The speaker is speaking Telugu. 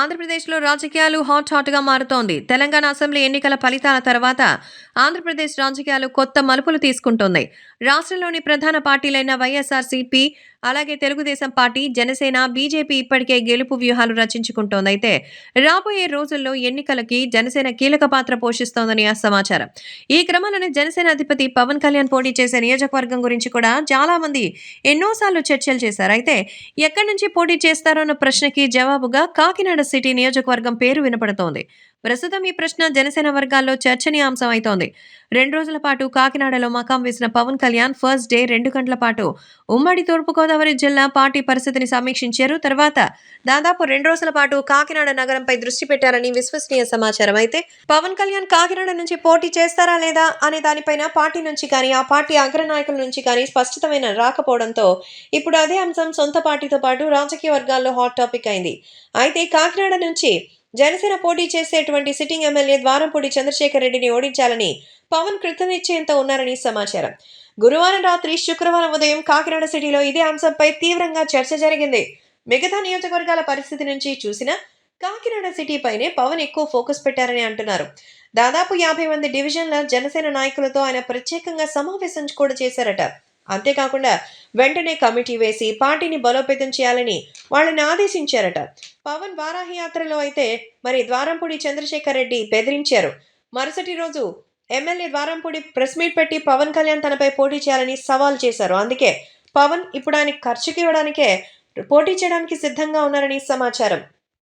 ఆంధ్రప్రదేశ్లో రాజకీయాలు హాట్ హాట్గా మారుతోంది. తెలంగాణ అసెంబ్లీ ఎన్నికల ఫలితాల తర్వాత ఆంధ్రప్రదేశ్ రాజకీయాలు కొత్త మలుపులు తీసుకుంటోంది. రాష్ట్రంలోని ప్రధాన పార్టీలైన వైఎస్ఆర్సీపీ అలాగే తెలుగుదేశం పార్టీ జనసేన బీజేపీ ఇప్పటికే గెలుపు వ్యూహాలు రచించుకుంటోందైతే రాబోయే రోజుల్లో ఎన్నికలకి జనసేన కీలక పాత్ర పోషిస్తోందని ఆ సమాచారం. ఈ క్రమంలోనే జనసేన అధిపతి పవన్ కళ్యాణ్ పోటీ చేసే నియోజకవర్గం గురించి కూడా చాలా మంది ఎన్నోసార్లు చర్చలు చేశారు. అయితే ఎక్కడి నుంచి పోటీ చేస్తారో అన్న ప్రశ్నకి జవాబుగా కాకినాడ సిటీ నియోజకవర్గం పేరు వినపడుతోంది. ప్రస్తుతం ఈ ప్రశ్న జనసేన వర్గాల్లో చర్చనీయాంశం అవుతోంది రెండు రోజుల పాటు కాకినాడలో మకాం వేసిన పవన్ కళ్యాణ్ ఫస్ట్ డే రెండు గంటల పాటు ఉమ్మడి తూర్పుగోదావరి జిల్లా పార్టీ పరిస్థితిని సమీక్షించారు. తర్వాత దాదాపు రెండు రోజుల పాటు కాకినాడ నగరంపై దృష్టి పెట్టారని విశ్వసనీయ సమాచారం అయితే పవన్ కళ్యాణ్ కాకినాడ నుంచి పోటీ చేస్తారా లేదా అనే దానిపైన పార్టీ నుంచి కానీ ఆ పార్టీ అగ్రనాయకుల నుంచి కానీ స్పష్టమైన రాకపోవడంతో ఇప్పుడు అదే అంశం సొంత పార్టీతో పాటు రాజకీయ వర్గాల్లో హాట్ టాపిక్ అయింది. అయితే కాకినాడ నుంచి జనసేన పోటీ చేసేటువంటి సిట్టింగ్ ఎమ్మెల్యే ద్వారంపూడి చంద్రశేఖర్ రెడ్డిని ఓడించాలని పవన్ కృతనిశ్చయంతో ఉన్నారని సమాచారం. గురువారం రాత్రి శుక్రవారం ఉదయం కాకినాడ సిటీలో ఇదే అంశంపై తీవ్రంగా చర్చ జరిగింది. మిగతా నియోజకవర్గాల పరిస్థితి నుంచి చూసినా కాకినాడ సిటీపైనే పవన్ ఎక్కువ ఫోకస్ పెట్టారని అంటున్నారు. దాదాపు యాభై మంది డివిజన్ల జనసేన నాయకులతో ఆయన ప్రత్యేకంగా సమావేశం కూడా చేశారట. అంతేకాకుండా వెంటనే కమిటీ వేసి పార్టీని బలోపేతం చేయాలని వాళ్ళని ఆదేశించారట. పవన్ వారాహి యాత్రలో అయితే మరి ద్వారంపూడి చంద్రశేఖర్ రెడ్డి బెదిరించారు. మరుసటి రోజు ఎమ్మెల్యే ద్వారంపూడి ప్రెస్ మీట్ పెట్టి పవన్ కళ్యాణ్ తనపై పోటీ చేయాలని సవాల్ చేశారు. అందుకే పవన్ ఇప్పుడు ఆయన ఖర్చుకి ఇవ్వడానికే పోటీ చేయడానికి సిద్ధంగా ఉన్నారని సమాచారం.